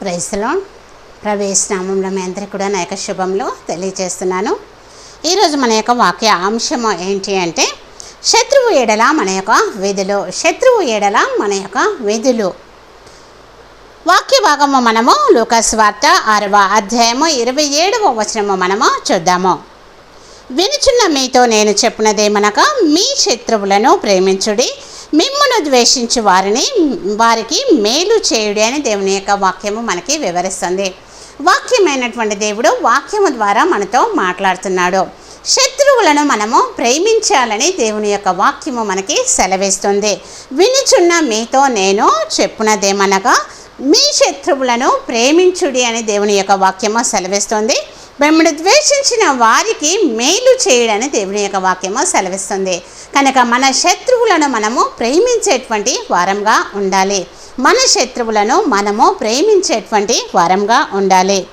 ప్రైస్లో ప్రవేశనామంలో మీ అందరికీ కూడా నా యొక్క శుభంలో తెలియజేస్తున్నాను. ఈరోజు మన యొక్క వాక్య అంశము ఏంటి అంటే శత్రువు ఎడల మన యొక్క విధులు శత్రువు ఎడల మన యొక్క విధులు. వాక్య భాగము మనము లూకాస్ వార్త ఆరవ అధ్యాయము ఇరవై ఏడవ వచనము మనము చూద్దాము. వినుచున్న మీతో నేను చెప్పినదేమనగా మీ శత్రువులను ప్రేమించుడి మిమ్మను ద్వేషించు వారిని వారికి మేలు చేయుడి అని దేవుని యొక్క వాక్యము మనకి వివరిస్తుంది. వాక్యమైనటువంటి దేవుడు వాక్యము ద్వారా మనతో మాట్లాడుతున్నాడు. శత్రువులను మనము ప్రేమించాలని దేవుని యొక్క వాక్యము మనకి సెలవిస్తుంది. వినుచున్న మీతో నేను చెప్పునదేమనగా మీ శత్రువులను ప్రేమించుడి అని దేవుని యొక్క వాక్యము సెలవిస్తుంది. మిమ్మల్ని ద్వేషించిన వారికి మేలు చేయడని దేవుని యొక్క వాక్యము సెలవిస్తుంది. కనుక మన శత్రువులను మనము ప్రేమించేటువంటి వారంగా ఉండాలి. మన శత్రువులను మనము ప్రేమించేటువంటి వారంగా ఉండాలి.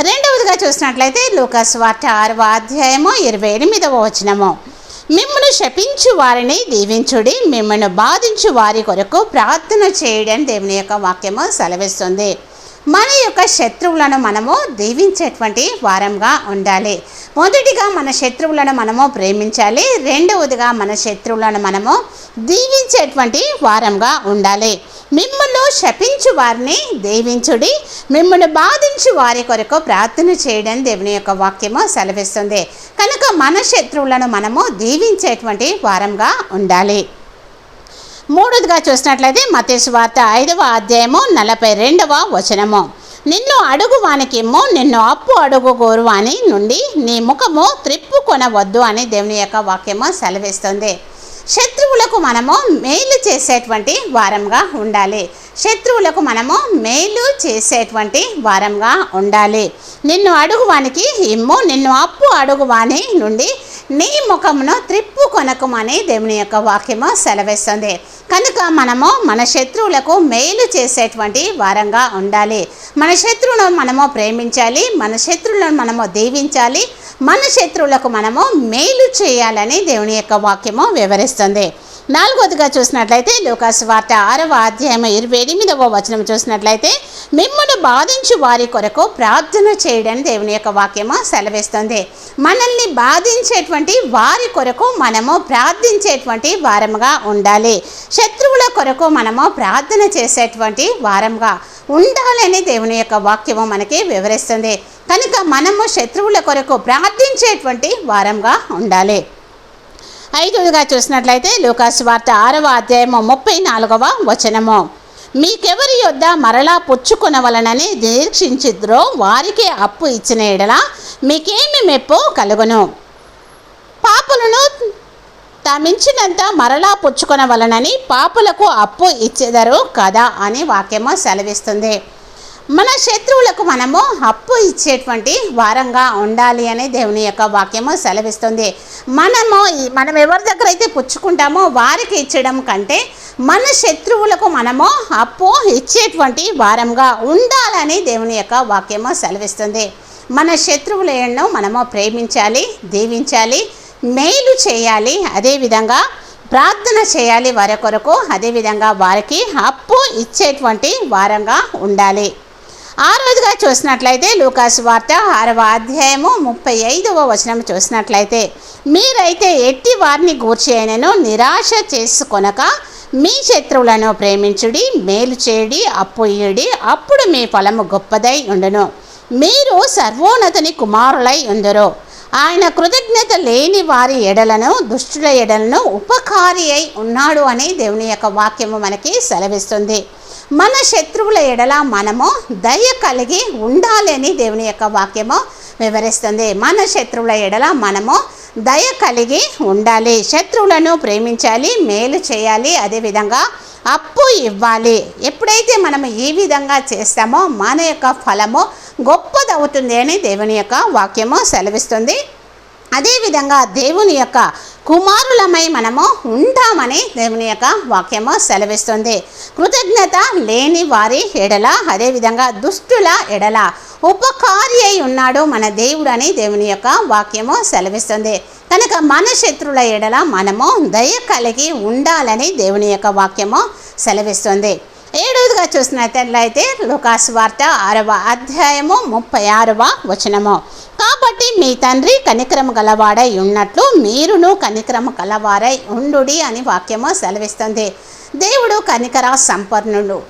రెండవదిగా చూసినట్లయితే లూకస్ వార్త ఆరవ అధ్యాయము ఇరవై ఎనిమిదవ వచనము. మిమ్మల్ని శపించు వారిని దీవించుడి మిమ్మల్ని బాధించు వారి కొరకు ప్రార్థన చేయడం దేవుని యొక్క వాక్యము సెలవిస్తుంది. మన యొక్క శత్రువులను మనము దీవించేటువంటి వారంగా ఉండాలి. మొదటిగా మన శత్రువులను మనము ప్రేమించాలి. రెండవదిగా మన శత్రువులను మనము దీవించేటువంటి వారంగా ఉండాలి. మిమ్మల్ని శపించు వారిని దీవించుడి. మిమ్మల్ని బాధించు వారి కొరకు ప్రార్థన చేయడం దేవుని యొక్క వాక్యము సెలవిస్తుంది. కనుక మన శత్రువులను మనము దీవించేటువంటి వారంగా ఉండాలి. మూడోదిగా చూసినట్లయితే మతేసు వార్త ఐదవ అధ్యాయము నలభై రెండవ వచనము. నిన్ను అడుగు వానికిమ్ము నిన్ను అప్పు అడుగు గోరువాని నుండి నీ ముఖము త్రిప్పు కొనవద్దు అని దేవుని యొక్క వాక్యము సెలవిస్తుంది. శత్రువులకు మనము మేలు చేసేటువంటి వారంగా ఉండాలి. శత్రువులకు మనము మేలు చేసేటువంటి వారంగా ఉండాలి. నిన్ను అడుగువానికి ఇమ్ము నిన్ను అప్పు అడుగువాని నుండి నీ ముఖమును త్రిప్పు కొనకమని దేవుని యొక్క వాక్యము సెలవిస్తుంది. కనుక మనము మన శత్రువులకు మేలు చేసేటువంటి వారంగా ఉండాలి. మన శత్రువులను మనము ప్రేమించాలి మన శత్రువులను మనము దీవించాలి మన శత్రువులకు మనము మేలు చేయాలని దేవుని యొక్క వాక్యము వివరిస్తుంది. నాలుగోదిగా చూసినట్లయితే లోకాసు వార్త ఆరవ అధ్యాయం ఇరవై ఎనిమిదవ వచనం చూసినట్లయితే మిమ్మల్ని బాధించు వారి కొరకు ప్రార్థన చేయడం దేవుని యొక్క వాక్యము సెలవిస్తుంది. మనల్ని బాధించేటువంటి వారి కొరకు మనము ప్రార్థించేటువంటి వారముగా ఉండాలి. శత్రువుల కొరకు మనము ప్రార్థన చేసేటువంటి వారంగా ఉండాలని దేవుని యొక్క వాక్యము మనకి వివరిస్తుంది. కనుక మనము శత్రువుల కొరకు ప్రార్థించేటువంటి వారంగా ఉండాలి. ఐదవదిగా చూసినట్లయితే లూకాసు వార్త ఆరవ అధ్యాయము ముప్పై నాలుగవ వచనము. మీకెవరి యొద్ద మరలా పుచ్చుకొనవలనని నిరీక్షించిద్రో వారికే అప్పు ఇచ్చిన ఎడల మీకేమి మెప్పు కలుగును. పాపులను తమించినంత మరలా పుచ్చుకొనవలనని పాపులకు అప్పు ఇచ్చెదరు కదా అని వాక్యము సెలవిస్తుంది. మన శత్రువులకు మనము అప్పు ఇచ్చేటువంటి వారంగా ఉండాలి అని దేవుని యొక్క వాక్యము సెలవిస్తుంది. మనము మనం ఎవరి దగ్గర అయితే పుచ్చుకుంటామో వారికి ఇచ్చడం కంటే మన శత్రువులకు మనము అప్పు ఇచ్చేటువంటి వారంగా ఉండాలని దేవుని యొక్క వాక్యము సెలవిస్తుంది. మన శత్రువులను మనము ప్రేమించాలి దీవించాలి మేలు చేయాలి అదేవిధంగా ప్రార్థన చేయాలి వారి కొరకు అదేవిధంగా వారికి అప్పు ఇచ్చేటువంటి వారంగా ఉండాలి. ఆ రోజుగా చూసినట్లయితే లూకాస్ వార్త ఆరవ అధ్యాయము ముప్పై ఐదవ వచనం చూసినట్లయితే మీరైతే ఎట్టి వారిని గూర్చేయనను నిరాశ చేసుకొనక మీ శత్రువులను ప్రేమించుడి మేలు చేయుడి అప్పు ఇయుడి అప్పుడు మీ ఫలము గొప్పదై ఉండును. మీరు సర్వోన్నతుని కుమారులై ఉందరు. ఆయన కృతజ్ఞత లేని వారి ఎడలను దుష్టుల ఎడలను ఉపకారి అయి ఉన్నాడు అని దేవుని యొక్క వాక్యము మనకి సెలవిస్తుంది. మన శత్రువుల ఎడల మనము దయ కలిగి ఉండాలని దేవుని యొక్క వాక్యము వివరిస్తుంది. మన శత్రువుల ఎడల మనము దయ కలిగి ఉండాలి. శత్రువులను ప్రేమించాలి మేలు చేయాలి అదేవిధంగా అప్పు ఇవ్వాలి. ఎప్పుడైతే మనం ఈ విధంగా చేస్తామో మన యొక్క ఫలము గొప్పదవుతుంది అని దేవుని యొక్క వాక్యము సెలవిస్తుంది. అదేవిధంగా దేవుని యొక్క కుమారులమై మనము ఉంటామని దేవుని యొక్క వాక్యము సెలవిస్తుంది. కృతజ్ఞత లేని వారి ఎడల అదేవిధంగా దుష్టుల ఎడల ఉపకారి అయి ఉన్నాడు మన దేవుడు అని దేవుని యొక్క వాక్యము సెలవిస్తుంది. కనుక మన శత్రుల ఎడల మనము దయ కలిగి ఉండాలని దేవుని యొక్క వాక్యము సెలవిస్తుంది. ఏడవదిగా చూసినట్లయితే లుకాస్ వార్త ఆరవ అధ్యాయము ముప్పై ఆరవ వచనము. కాబట్టి మీ తండ్రి కనికరము గలవాడై ఉన్నట్లు మీరును కనిక్రమ గలవారై ఉండుడి అని వాక్యము సెలవిస్తుంది. దేవుడు కనికర సంపన్నుడు.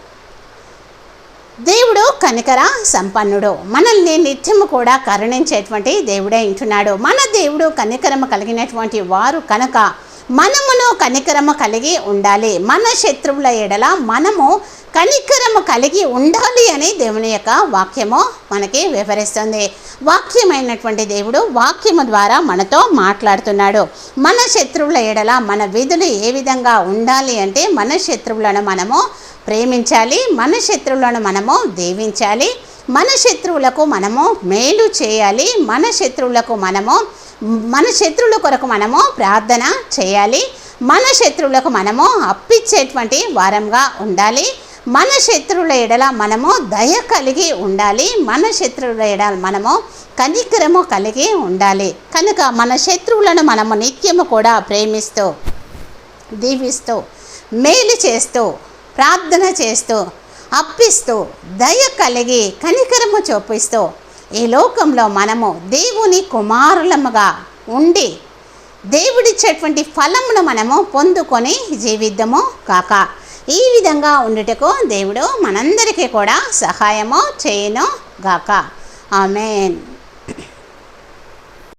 దేవుడు కనికర సంపన్నుడు. మనల్ని నిత్యము కూడా కరుణించేటువంటి దేవుడే ఇంటున్నాడు. మన దేవుడు కనికరము కలిగినటువంటి వారు కనుక మనమును కనికరము కలిగి ఉండాలి. మన శత్రువుల ఎడల మనము కనికరము కలిగి ఉండాలి అని దేవుని యొక్క వాక్యము మనకి వివరిస్తుంది. వాక్యమైనటువంటి దేవుడు వాక్యము ద్వారా మనతో మాట్లాడుతున్నాడు. మన శత్రువుల ఎడల మన విధులు ఏ విధంగా ఉండాలి అంటే మన శత్రువులను మనము ప్రేమించాలి. మన శత్రువులను మనము దీవించాలి. మన శత్రువులకు మనము మేలు చేయాలి. మన శత్రువులకు మనము మన శత్రువుల కొరకు మనము ప్రార్థన చేయాలి. మన శత్రువులకు మనము అప్పిచ్చేటువంటి వారంగా ఉండాలి. మన శత్రువుల ఎడల మనము దయ కలిగి ఉండాలి. మన శత్రువుల ఎడల మనము కనికరము కలిగి ఉండాలి. కనుక మన శత్రువులను మనము నిత్యము కూడా ప్రేమిస్తూ దీవిస్తూ మేలు చేస్తూ ప్రార్థన చేస్తూ అప్పిస్తూ దయ కలిగి కనికరము చూపిస్తూ ఈ లోకంలో మనము దేవుని కుమారులముగా ఉండి దేవుడిచ్చేటువంటి ఫలమును మనము పొందుకొని జీవిద్దాము కాక. ఈ విధంగా ఉండుటకు దేవుడు మనందరికీ కూడా సహాయము చేయను గాక. ఆమెన్.